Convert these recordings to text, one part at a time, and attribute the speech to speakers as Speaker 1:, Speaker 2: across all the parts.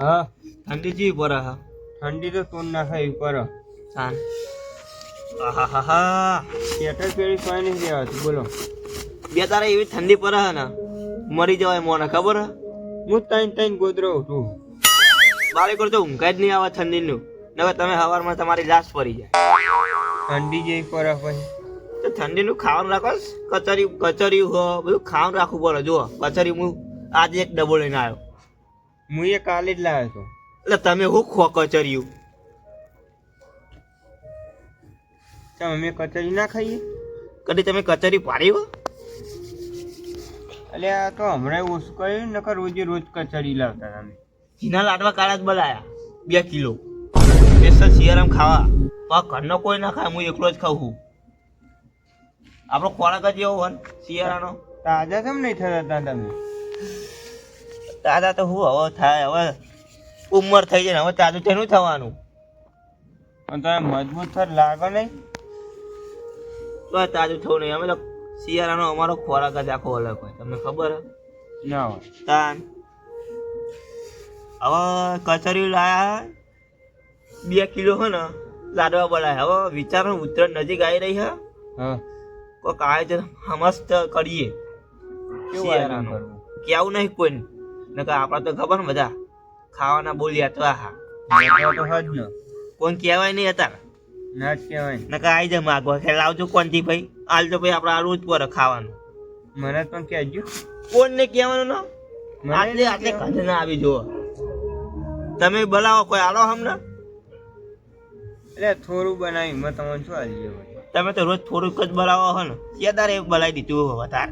Speaker 1: હા.
Speaker 2: ઠંડી જેવી પડે હા.
Speaker 1: ઠંડી તો તોડ નાખે એવી પર.
Speaker 2: સાન. આહાહાહા.
Speaker 1: સ્વેટર પહેરી કોઈ નહીં રહેવાતું બોલો.
Speaker 2: બે તારે એવી ઠંડી પર ને. મરી જવાય મોને ખબર હે?
Speaker 1: હું તૈન તૈન ગોદરો છું
Speaker 2: બાળકો તો ઊંઘાય જ નહીં આવે ઠંડીનું. નકર તમે હવારમાં તમારી લાશ પડી જાય.
Speaker 1: ઠંડી જેવી પર પછી.
Speaker 2: તો ઠંડીનું ખાવાનું રાખો કચરી કચરી હો બધું ખાવાનું રાખવું પડે. જુઓ કચરી હું આજે એક ડબો લઈને આવ્યો.
Speaker 1: હું એ કાલે જ લાવ્યો છું
Speaker 2: એટલે તમે હું ખો કચરિયું?
Speaker 1: તમે અમે કચરી ના ખાઈએ?
Speaker 2: કદી તમે કચરી પાડી હો?
Speaker 1: એટલે આ તો હમણાં ઓછું કર્યું નકર રોજે રોજ કચરી લાવતા તમે
Speaker 2: જીના લાડવા કાળા જ બનાયા બે કિલો. સ્પેશિયલ શિયારામ ખાવા. પણ ઘરનો કોઈ ના ખાય હું એકલો જ ખાઉં છું. આપણો ખોરાક જ એવો હોય શિયાળાનો.
Speaker 1: તાજા કેમ નહીં થતા તમે?
Speaker 2: દાદા તો હું હવે થાય હવે ઉંમર થઈ જાય હવે તાજું તેનું થવાનું.
Speaker 1: પણ તમે મજબૂત થર લાગો નહીં.
Speaker 2: તો તાજું થવું નહીં. અમે તો શિયાળાનો અમારો ખોરાક જ આખો અલગ હોય. તમને ખબર
Speaker 1: ના હોય.
Speaker 2: તાન. હવે કચરી લાયા બે કિલો હે ને લાડવા બનાવ્યા હવે વિચારો ઉત્તરાયણ નજીક આવી રહી હે. કોઈક આયોજન મસ્ત કરીએ.
Speaker 1: કેવું
Speaker 2: નહીં કોઈ નકર આપણા તો ખબર ને બધા. ખાવાના બોલ્યા તો આહા.
Speaker 1: તો તો હજ ને.
Speaker 2: કોઈ કહેવાય નહીં હતા
Speaker 1: ના જ કહેવાય.
Speaker 2: નકર આવી જાય માગવા કે લાવજો કોનથી ભાઈ. આલજો ભાઈ આપણે આ રોજ પડે ખાવાનું.
Speaker 1: મને પણ કહેજો.
Speaker 2: કોણને કહેવાનું ના? આટલે આટલે ના આવી જુઓ. તમે બોલાવો કોઈ. આલો હમણાં.
Speaker 1: એટલે થોડું બનાવી મેં તમને શું આલી જાય
Speaker 2: તમે તો રોજ થોડુંક જ બોલાવો હો ને. કેદાર એક બોલાવી દીધું હવે તાર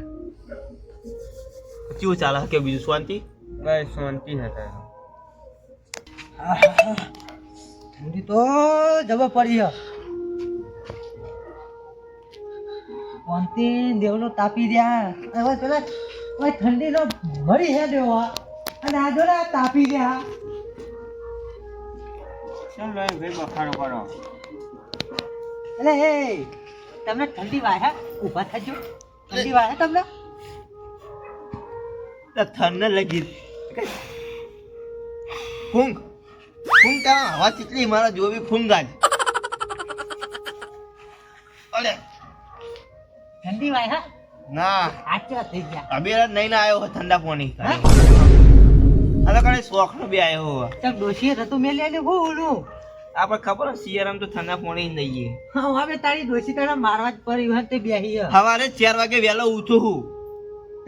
Speaker 2: શું ચાલે કે બીજું શાંતિ?
Speaker 1: બસ શાંતિ હતા
Speaker 3: ઠંડી તો જબર પડી શાંતિ દેવલો તાપી રહ્યા. હવે પેલા હવે ઠંડીનો મરી હે દેવો. અને આ જો તાપી રહ્યા.
Speaker 1: ચાલ ભાઈ ભાઈ બખાડો કરો
Speaker 3: એટલે હે તમને ઠંડી વાહે? ઊભા થજો. ઠંડી વાહે તમને?
Speaker 2: થનને લગી. ફૂંક. ફૂંગ તા હવા ચીટલી મારા જોવી ફૂંગ આજ અરે.
Speaker 3: ઠંડી વાહે
Speaker 2: ના.
Speaker 3: આચા થઈ ગયા.
Speaker 2: અબેર નહીં ના આવ્યો ઠંડા પાણી.
Speaker 3: હા?
Speaker 2: તો કણે શોખ નો બે આવ્યો હો
Speaker 3: ચમ ડોશીએ થતું મેં લઈને હું ઓલું
Speaker 2: આપણે ખબર હે શિયાળામાં તો ઠંડા પાણી લઈએ
Speaker 3: હા હવે તારી ડોશી તારા મારવા જ પડી હોય તે બેહી
Speaker 2: હવારે ચાર વાગે વહેલો ઉઠું હું.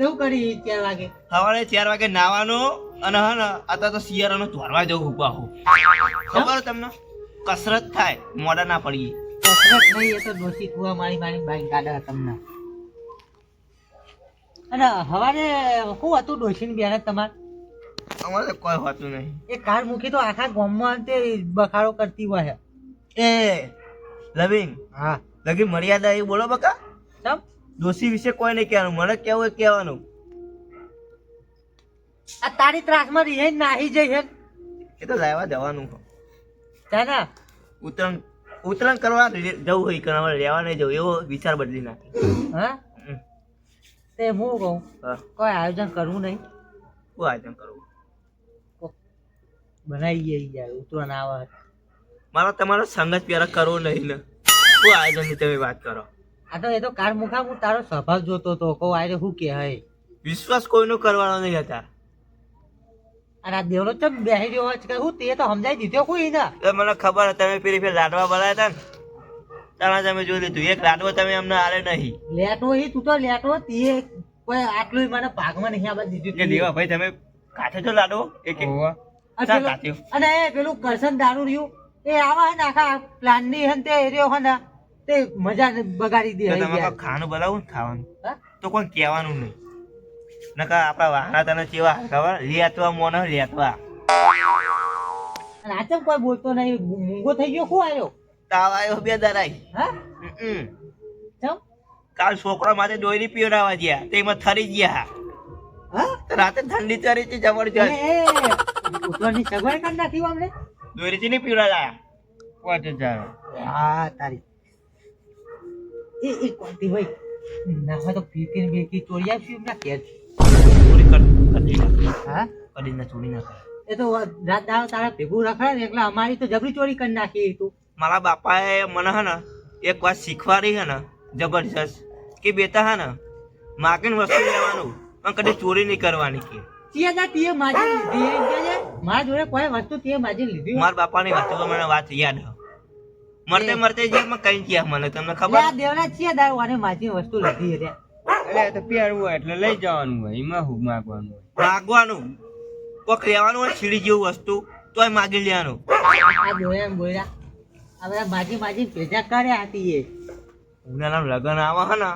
Speaker 3: કેવું કરી ચાર વાગે.
Speaker 2: સવારે ચાર વાગે નાવાનો અને હા ને અત્યારે તો શિયાળાનો ધોરવા જવું હું પાહું ખબર તમને? કસરત થાય મોડા ના પડીએ.
Speaker 3: કસરત નહીં એ તો ડોશી કુવા મારી મારી બાઈક કાઢે તમને. અને હવારે શું હતું ડોશીની બેન તમારે?
Speaker 2: અમારે તો કોઈ હોતું નહીં.
Speaker 3: એ કાર મૂકી તો આખા ગામમાં તે બખાડો કરતી હોય
Speaker 2: એ લવિંગ.
Speaker 3: હા.
Speaker 2: લગી મર્યાદા એ બોલો બકા.
Speaker 3: ચમ?
Speaker 2: દોષી વિશે કોઈ નહીં કહેવાનું. મને કેવું એ કહેવાનું.
Speaker 3: આ તારી ત્રાસમાં રહી નાહી જઈ હે.
Speaker 2: એ તો લાવવા જવાનું
Speaker 3: જાના
Speaker 2: ઉતરણ ઉતરણ કરવા જવું હોય કે હવે લેવા નહીં જવું. એવો વિચાર બદલી નાખે.
Speaker 3: હા. તે હું કહું? કોઈ આયોજન કરવું નહીં?
Speaker 2: શું આયોજન કરવું
Speaker 3: બનાવીએ જાય ઉત્તરાયણ આવે.
Speaker 2: મારો તમારો સંગત પ્યારા કરવો નહીં ને. શું આયોજનની તમે વાત કરો.
Speaker 3: આ તો એ તો કાર મુખા હું તારો સ્વભાવ જોતો તો કહું આરે શું કે હે
Speaker 2: વિશ્વાસ કોઈનો કરવાનો નહીં હતા.
Speaker 3: અને આ દેવલો ચમ બેહી રહ્યો હોય કે હું તે તો સમજાઈ દીધો કોઈ ના.
Speaker 2: એ મને ખબર છે તમે પેલી ફેર લાડવા બનાવ્યા હતા ને? તારા તમે જોઈ લીધું. એક લાડવો તમે અમને આલે નહીં.
Speaker 3: લેટો હી તું તો લેટો તે કોઈ આટલું મને ભાગમાં નહીં આવા દીધું.
Speaker 2: કે દેવા ભાઈ તમે કાઠે છો લાડવો? એક એક
Speaker 3: અને પેલું-? એ કરશન દારૂ રહ્યું. એ આવા હે ને આખા પ્લાનની હે તે એરિયો હે ને. તે મજા બગાડી દે
Speaker 2: તો તમે
Speaker 3: યાર.
Speaker 2: કોઈ ખાવાનું બનાવું ખાવાનું? તો કોઈ કહેવાનું નહીં. નકા આપણા વાહના તને કેવા ખબર? લેતવા મોને લેતવા
Speaker 3: અને કોઈ બોલતો નહીં? મૂંગો થઈ ગયો શું આવ્યો
Speaker 2: તાવ આવ્યો બે દરાઈ
Speaker 3: હા? ચમ?
Speaker 2: કાલ છોકરા માટે દોરી પીવડાવવા ગયા. તેમાં થરી ગયા.
Speaker 3: હા?
Speaker 2: રાતે ઠંડી ચરી છે જબરજસ્ત.
Speaker 3: એ ઉતરવાની સગવડ કરી નાખી અમને.
Speaker 2: દોરીથી નહીં પીવડાવ્યા
Speaker 1: પાંચ હજાર.
Speaker 3: હા તારી એ એ કોંતી ભાઈ ના હોય તો ફીકી ને બેકી ચોરી આવશું એમના ઘેર
Speaker 2: ચોરી કર કરી નાખ.
Speaker 3: હા?
Speaker 2: કરી ના ચોરી ના કર
Speaker 3: એ તો રાત દાડો તારા ભેગું રખડે ને એટલે અમારી તો જબરી ચોરી કરી નાખી તું.
Speaker 2: મારા બાપાએ મને હે ને એક વાત શીખવાડી હે ને જબરજસ્ત કે બેટા હે ને માગીને વસ્તુ લેવાનું પણ કદી ચોરી નહીં કરવાની કે.
Speaker 3: દા તીએ માજી લીધી કે મારા જોડે કોઈ વસ્તુ તીએ માજી લીધી
Speaker 2: મારા બાપાની વાત તો મને વાત યાદ મરતે મરતે જે મેં કઈ ગયા મને તમને ખબર?
Speaker 3: આ દેવના છે દાડો આને માજી વસ્તુ લીધી રે
Speaker 1: એટલે તો પીરવું હોય એટલે લઈ જવાનું હોય એમાં હું માગવાનું હોય?
Speaker 2: માગવાનું. કોક લેવાનું હોય છીડી જેવું વસ્તુ તોય માગી લેવાનું.
Speaker 3: આ દોયા ને બોયરા આ માજી માજી ભેજા કર્યા હતી એ
Speaker 2: ઉનાળાનું લગ્ન આવે હે ને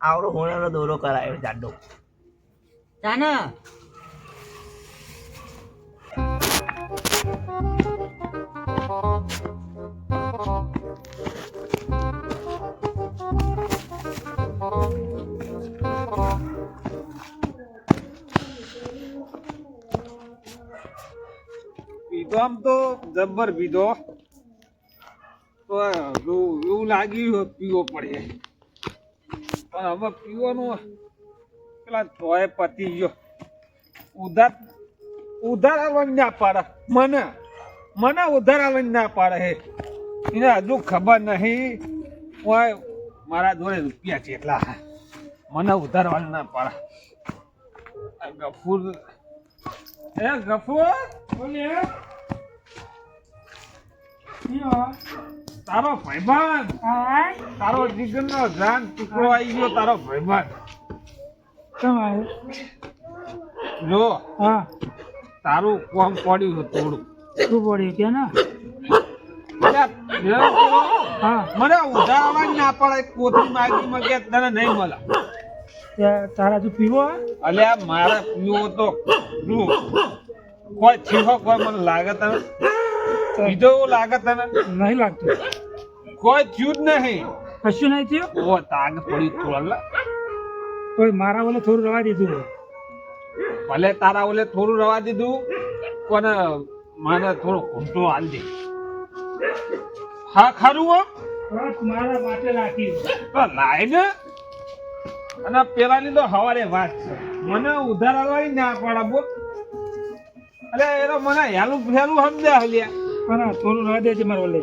Speaker 2: આવડો હોનાનો દોરો કરાયો જાડો.
Speaker 3: જાના.
Speaker 4: પીધો આમ તો, જબ્બર પીધો. એવું લાગ્યું પીવો પડે. પણ હવે પીવાનું પેલા તોય પતી ગયો. ઉધાર ઉધાર આવવાની ના પાડે. મને મને ઉધાર આવવાની ના પાડે હે. એને હજુ ખબર નહીં. ઓય મારા જોડે રૂપિયા છે? એટલા મને ઉધારવાના ના પાડે. ગફુર એ ગફૂર? બોલે. તારો ભાઈબંધ. તારો જીગરનો જાન ટુકડો આવી ગયો તારો ભાઈબંધ. જો
Speaker 5: હા.
Speaker 4: તારું કોમ પડ્યું થોડું.
Speaker 5: શું પડ્યું કે ના. હા?
Speaker 4: મને ઉધારવા ના પડે કોથળી માગી મગે તને નહીં મળે.
Speaker 5: તારા તું પીવો
Speaker 4: અલ્યા મારે પીવો તો જો કોઈ છીહો કોઈ મને લાગે તને? પીધો એવું લાગે તને?
Speaker 5: નહીં લાગતું.
Speaker 4: કોઈ થયું જ નહીં.
Speaker 5: કશું નહીં થયું?
Speaker 4: ઓ તાગ પડી થોડા
Speaker 5: કોઈ મારા ઓલે થોડું રવા દીધું
Speaker 4: ભલે તારા ઓલે થોડું રવા દીધું કોને મને થોડું ઘૂમતો હાલ દે. હા ખરું હો.
Speaker 5: મારા માટે રાખી
Speaker 4: તો લાય ને. અને પેલાની તો હવારે વાત છે. મને ઉધાર આવવાની ના પાડા બોલ. અરે એનો મને હેલું ફેલું સમજ્યા હલ્યા.
Speaker 5: પણ થોડું રવા દેજે મારો ઓલે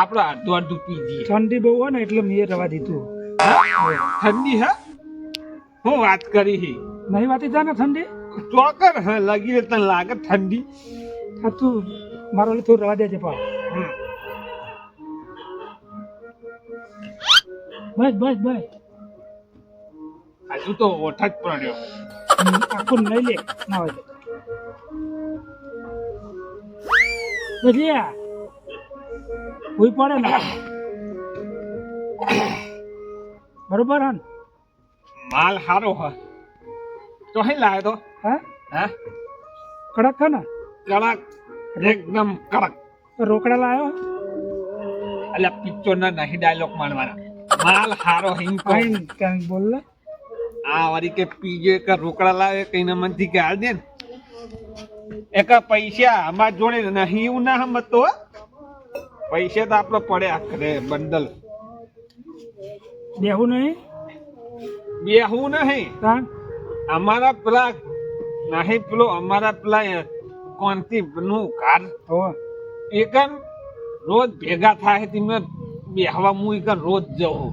Speaker 4: આપણે અડધું અડધું પી જઈએ.
Speaker 5: ઠંડી બહુ હોય ને એટલે મેં રવા દીધું.
Speaker 4: ઠંડી હા? હું વાત કરી હી.
Speaker 5: નહીં વાતી જા ને ઠંડી?
Speaker 4: ચોકર હે લગી તને લાગે ઠંડી?
Speaker 5: તું મારો ઓલે થોડું રવા દેજે પા બસ બસ બસ.
Speaker 4: હજુ તો ઓઠ જ પડ્યો.
Speaker 5: આખું લઈ લે. ના હોય. કોઈ પડે ને. બરોબર હન?
Speaker 4: માલ સારો હ. તો હે લાયો તો?
Speaker 5: હા?
Speaker 4: હ?
Speaker 5: કડક છે ને?
Speaker 4: કડક. એકદમ કડક.
Speaker 5: રોકડા લાયો?
Speaker 4: એટલે પિક્ચર ના નહીં ડાયલોગ મારવાના માલ હારો હિંગ
Speaker 5: કઈ કઈ બોલ
Speaker 4: આ વારી કે પીજે કે રોકડા લાવે કઈ ના મનથી કે હાલ દે ને. એક પૈસા અમાર જોડે નહીં એવું ના હમતો પૈસા તો આપણો પડે આખરે બંડલ.
Speaker 5: બેહું નહીં?
Speaker 4: બેહું નહીં. અમારા પેલા નહીં પેલો અમારા પેલા કોનથી નું ઘર
Speaker 5: હો
Speaker 4: એકન રોજ ભેગા થાય તેમને બેહવા હું એક રોજ જવું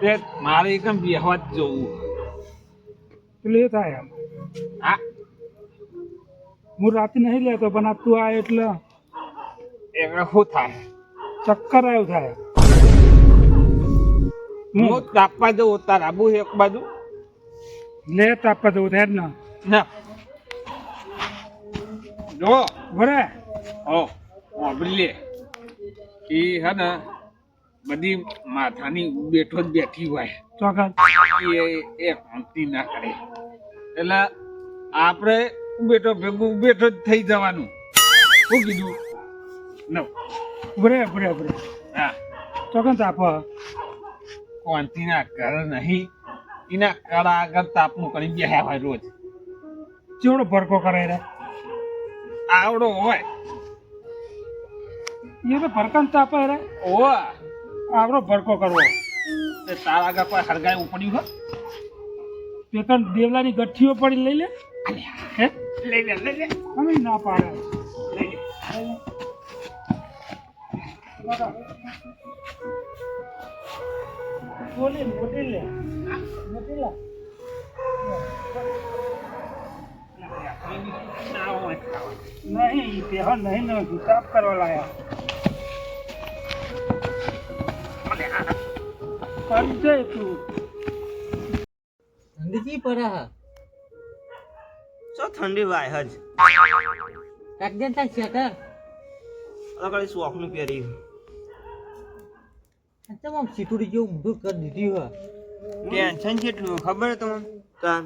Speaker 4: તે મારે એક બેહવા જ જવું.
Speaker 5: એટલે એ થાય આમ.
Speaker 4: હા?
Speaker 5: હું રાતે નહીં લેતો પણ આ તું આ એટલે
Speaker 4: એટલે શું થાય?
Speaker 5: ચક્કર આવ્યું થાય.
Speaker 4: હું તાપવા જવું તાર આબુ એક બાજુ?
Speaker 5: લે તાપવા જવું થાય ને.
Speaker 4: ના. જો.
Speaker 5: ભરે
Speaker 4: ઓ વાપરી લે. એ હે ને બધી માથાની બેઠો જ બેઠી હોય.
Speaker 5: ચોકન
Speaker 4: એ ના કરે. એટલે આપણે બેઠો ભેગું બેઠો જ થઈ જવાનું. શું કીધું? નવ
Speaker 5: બરે બરે બરે
Speaker 4: હા.
Speaker 5: ચોકન તાપ
Speaker 4: કોંતીના કર નહીં. એના કળા આગળ તાપનું કરી બેહ્યા હોય રોજ.
Speaker 5: ચેવડો ભરકો કરે રે?
Speaker 4: આવડો હોય.
Speaker 5: એ તો ભરકન તાપે રે.
Speaker 4: ઓ
Speaker 5: આવડો ભરકો કરવો
Speaker 4: તે તારા આગળ કોઈ હરગાય ઉપડ્યું હોય
Speaker 5: પેકન દેવલાની ગઠ્ઠીઓ પડી લઈ લે. હે.
Speaker 4: લઈ લે લઈ લે.
Speaker 5: અમે ના પાડે. લઈ લે. લઈ લે. દાદા. બોલી મોટી લે. મોટી લે.
Speaker 4: ના હોય ખાવા.
Speaker 5: નહીં પહેવા નહીં ને હિસાબ કરવા લાયા દે તું
Speaker 3: ઠંડી પડે હા
Speaker 2: શું ઠંડી વાય હજ.
Speaker 3: ને તાર શેટર
Speaker 2: અલગ શોખનું પહેરી.
Speaker 3: ચમ આમ સિટુડી જેવું મોટું કરી દીધી હોય.
Speaker 1: ટેન્શન કેટલું ખબર તમને?
Speaker 2: કાન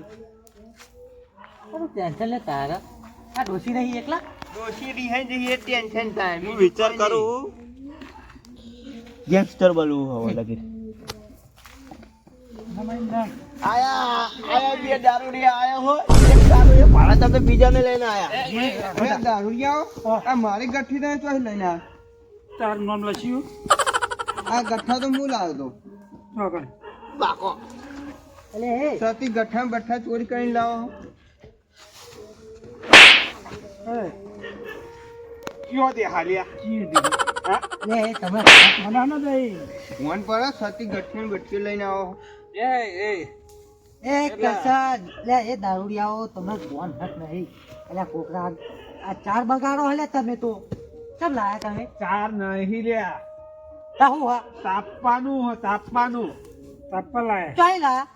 Speaker 3: ટેન્શન લે તારા. આ ડોસી નહીં એકલા?
Speaker 1: ડોશી રિહાઈ જઈએ ટેન્શન થાય.
Speaker 2: હું વિચાર કરું. ગેંગસ્ટર બનવું હવે લગી. આયા આયા બે દારૂડિયા આયા હોય એક દારૂ ભાડા સાથે બીજાને લઈને આયા.
Speaker 1: આ મારી ગઠ્ઠી ને લઈને આ
Speaker 5: તારું નામ લખ્યું?
Speaker 1: આ ગઠ્ઠા તો હું લાવ્યો
Speaker 5: તો.
Speaker 2: બાકો.
Speaker 3: એટલે
Speaker 1: સતી ગઠ્ઠા બઠ્ઠા ચોરી કરીને લાવો.
Speaker 4: કયો દે હાલ્યા?
Speaker 3: લે તમે
Speaker 5: મના ના દઈ
Speaker 1: ફોન પર સતી ગઠ્ઠી બઠ્ઠી લઈને આવો.
Speaker 4: એ એ.
Speaker 3: એ કસન લે. એ દારૂડિયાઓ તમે ફોન હટ નહીં. એટલે કોકરા આ ચાર બગાડો હલે તમે તો. કેમ લાયા તમે?
Speaker 4: ચાર નહીં લ્યા.
Speaker 3: તાહુ હા
Speaker 4: તાપવાનું હો તાપવાનું.
Speaker 5: તાપવા લાયા.
Speaker 3: ચાઈ લાયા?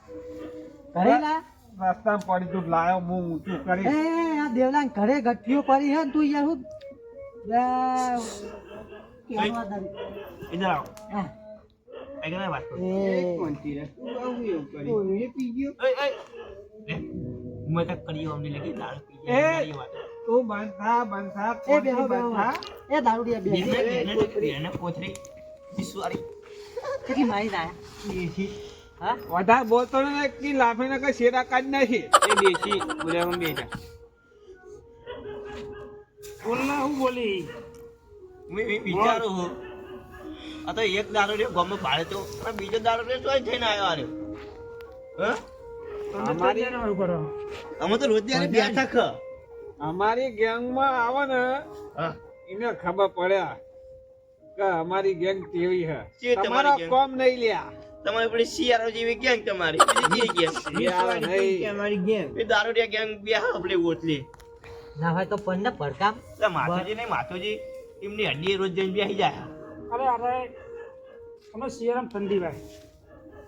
Speaker 3: ઘરે લાયા?
Speaker 4: રસ્તામાં પડી તું લાયો હું ઊંચું
Speaker 3: એ
Speaker 4: કરી
Speaker 3: આ દેવલાન ઘરે ગઠ્ઠીઓ પડી હે તું યાર હું લે, કેવા દરી
Speaker 2: ઇધર
Speaker 3: હા,
Speaker 2: આઈ ગઈ વાત કરું
Speaker 3: એ
Speaker 1: કોણથી રે? તું આવું એવું કર્યું. એ પી ગયો
Speaker 2: એય એય લે મેં તક કરી અમને લગી દારૂ પી
Speaker 4: એ.
Speaker 2: ગયા મારી વાત
Speaker 4: તું બંધા બંધા
Speaker 3: એ બેહો બેહો
Speaker 4: બંધા
Speaker 3: એ દારૂડિયા બે
Speaker 2: બેને બેને બેને કોથરી વિશ્વારી
Speaker 3: કેટલી મારી લાયા હા
Speaker 4: વધારે બોલતો ને કી લાફીને કઈ શેરા કાઢ નાખી
Speaker 1: એ દેશી બોલાવવા બેઠા
Speaker 5: બોલના હું બોલી
Speaker 2: મેં મેં વિચારું હું આ તો એક દારૂ રે ગમે ભાડે તો. અને બીજો દારૂ રે તોય થઈને આવ્યો આરે હા?
Speaker 4: અમારી-
Speaker 5: તો જાણવાનું કરો?
Speaker 2: અમે તો રોજ ત્યારે બેઠા ખ.
Speaker 4: અમારી ગેંગમાં આવે ને
Speaker 2: હા.
Speaker 4: એને ખબર પડ્યા કે અમારી ગેંગ કેવી હે
Speaker 2: તમારો?
Speaker 4: કોમ નહીં લ્યા.
Speaker 2: તમારી પેલી સિયારો જેવી ગેંગ તમારી. બીજી ગેંગ?
Speaker 4: નહીં.
Speaker 1: અમારી ગેંગ?
Speaker 2: એ દારૂડિયા ગેંગ બે આપણે ઓટલી.
Speaker 3: ના હોય તો પણ ને પડકામ.
Speaker 2: માથોજી નહીં માથોજી એમની હડ્ડી રોજ જઈને બેસી જાય.
Speaker 5: અરે અરે અમે શિયાળામાં ઠંડી ભાઈ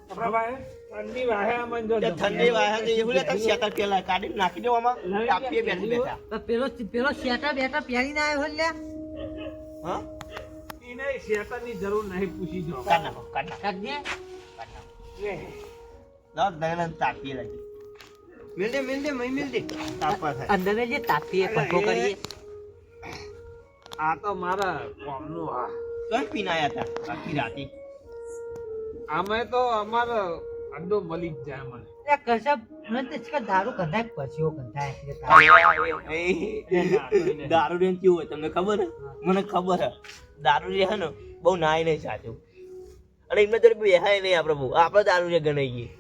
Speaker 5: આપણા ભાઈ
Speaker 4: ઠંડી વાહે જો
Speaker 2: ઠંડી વાય છે એવું લે તમે શેતર પેલા કાઢીને નાખી દો આમાં તાપીએ બેઠી બેઠા
Speaker 3: તો પેલો પેલો શેટા બેટા પહેરીને આવ્યો લે
Speaker 2: હા
Speaker 4: એને શેતાની જરૂર નહીં પૂછી જો
Speaker 2: કાઢ નાખો કાઢ
Speaker 3: કાઢ
Speaker 2: તાપીએ લાગી
Speaker 1: મિલ દે મિલ દે મહી મિલ દે
Speaker 2: તાપવા થાય
Speaker 3: અંદર જે તાપીએ પંખો કરીએ
Speaker 4: આ તો મારા કોમનું હા
Speaker 2: કઈ પીને આયા હતા આખી રાતે.
Speaker 4: અમે તો અમારો અડ્ડો મળી જ જાય મને
Speaker 3: એ કશા મને તો કે દારૂ કંધાય પછીઓ કંધાય
Speaker 2: દારૂ. રેન કેવું હોય તમને ખબર? મને ખબર હે. દારૂ રે હે ને બહુ નાય નહીં સાચું અને એમને તો બેહાય નહીં આપણે બહુ આપણે દારૂ રે ગણાઈ ગઈ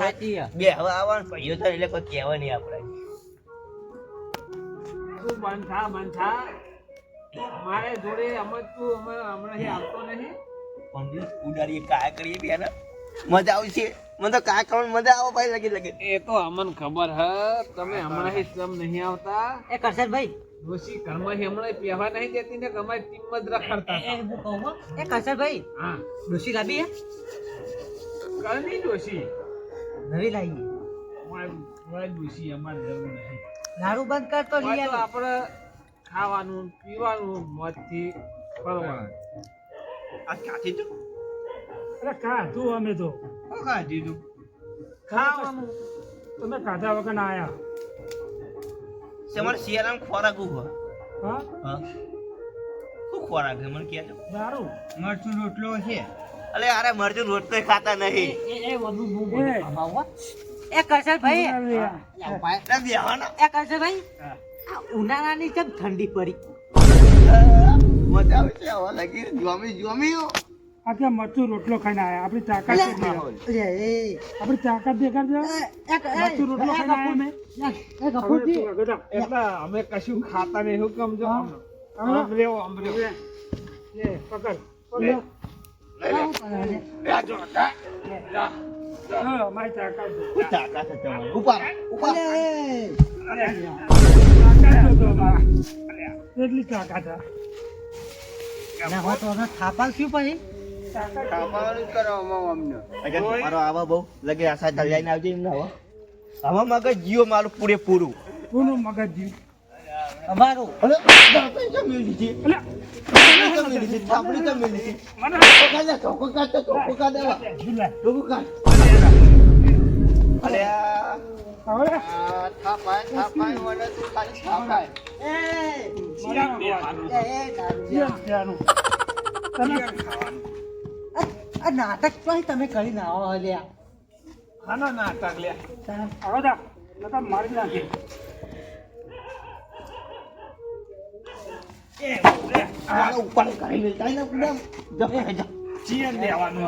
Speaker 3: સાચી
Speaker 2: બે હવે આવવાનું ભાઈઓ થાય એટલે કોઈ કહેવાય નહીં આપણે.
Speaker 4: તું બંધ થા બંધ થા. મારે જોડે અમે તું અમે હમણાં આવતો નહીં.
Speaker 2: ઉડાડીએ કાયા કરીએ બે ને મજા આવશે. મને તો કાય કરવાની મજા આવે ભાઈ લગી લગે.
Speaker 4: એ તો અમને ખબર હ તમે હમણાં શ્રમ નહીં આવતા.
Speaker 3: એ કરશનભાઈ
Speaker 4: ડોશી ઘરમાં હમણાં પહેવા નહીં દેતી ને તમારી ટીમ જ રખડતા
Speaker 3: એ હું કહું હો. એ કરશનભાઈ
Speaker 4: હા.
Speaker 3: ડોસી લાવી હે?
Speaker 4: કરની ડોશી
Speaker 3: નવી લાવી.
Speaker 4: અમારી અમારી ડોશી અમારે જરૂર નહીં.
Speaker 3: દારૂ બંધ કર તો લઈ
Speaker 4: આપણે ખાવાનું પીવાનું મોજથી ફરવાનું.
Speaker 2: આ કાથી તો?
Speaker 5: અરે કાઢું અમે તો.
Speaker 1: શું ખાધી તું
Speaker 4: ખાવાનું.
Speaker 5: તમે કાઢા વગર ના આયા.
Speaker 2: તમારે શિયાળામાં ખોરાક ઊભો
Speaker 5: હા?
Speaker 2: હા. શું ખોરાક છે મને કહેજો.
Speaker 5: દારૂ.
Speaker 1: મરચું રોટલો છે.
Speaker 2: અલે અરે મરચું રોટલો ખાતા નહીં.
Speaker 3: એ એ વધુ બહુ
Speaker 5: એ.
Speaker 3: કસર ભાઈ એ કસર કરશનભાઈ આ ઉનાળાની કેમ ઠંડી પડી?
Speaker 2: મજા આવશે હવે લગી જોમી જોમી
Speaker 5: આ મરચું રોટલો ખાઈને આયા. આપણી તાકાત
Speaker 3: એ.
Speaker 5: આપણી મરચું રોટલો ખાઈને આયા અમે?
Speaker 3: એ, ગફુરજી.
Speaker 4: એટલે કશું ખાતા નહીં શું કમ જો આમ આમ.
Speaker 5: લે, પકડ.
Speaker 3: છે.
Speaker 5: હા, અમારી તાકાત
Speaker 2: શું તાકાત છે તમારી? ઉપાડ, ઉપાડ.
Speaker 5: તાકાત તો અમારા. કેટલી તાકાત છે?
Speaker 3: ના હોય તો અમે થાપા શું પછી.
Speaker 2: હો હવે. મગજ જીઓ મારું પૂરેપૂરું.
Speaker 5: પૂરું મગજ જીવ?
Speaker 3: અમારું.
Speaker 2: લીધી? લીધી? થાપડી લીધી?
Speaker 5: મને
Speaker 2: દે,
Speaker 5: હવે
Speaker 1: થાપાય થાપાય વડે તું ખાલી થાપાય.
Speaker 3: એ આ આ નાટક તો તમે કરી ના આવો અલ્યા.
Speaker 4: આનો નાટક લ્યા
Speaker 5: આવો જા નકર મારી નાખે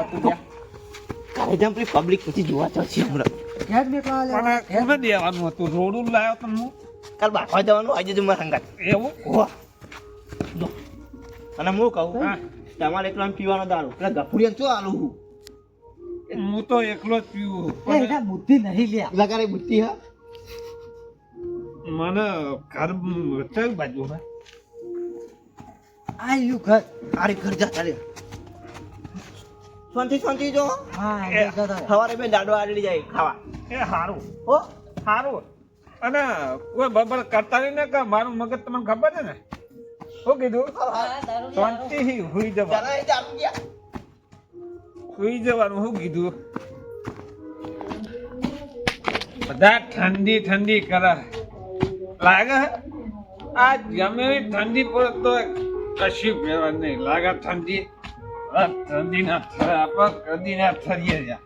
Speaker 4: હતું ત્યાં
Speaker 2: કાલે પબ્લિક પછી જોવા જશે હમણાં
Speaker 3: ઘેર મેકવા
Speaker 4: પણ
Speaker 3: આલ્યા.
Speaker 4: દેવાનું હતું
Speaker 2: કાલ જવાનું આજે જ મારા સંગાત
Speaker 4: એવું
Speaker 2: વાહ જો અને હું કહું તમારે એકલા પીવાનો દારૂ પેલા ગફુરિયા શું આલું હું
Speaker 4: હું તો એકલો જ પીવું
Speaker 3: એના બુદ્ધિ નહીં લ્યા
Speaker 2: પેલા કરે બુદ્ધિ હા
Speaker 4: મને ઘર ચલ બાજુ હે
Speaker 3: આ યું ઘર.
Speaker 2: આરે ઘર જા ચાલે શાંતિ શાંતિ જો.
Speaker 3: હા.
Speaker 2: સવારે બે દાડો આડી જાય ખાવા.
Speaker 4: એ સારું
Speaker 2: હો?
Speaker 4: સારું અને કોઈ બબર કરતા નહીં ને કે મારું મગજ તમને ખબર છે ને? શું કીધું? શાંતિથી હુઈ જવાનું. હુઈ જવાનું શું કીધું? બધા ઠંડી ઠંડી કરે. લાગે આ એવી ઠંડી પડે તો કશું ફેરવા નહીં. લાગા ઠંડી ઠંડીના ઠંડી પર થરે આપણે કદી થરીએ જા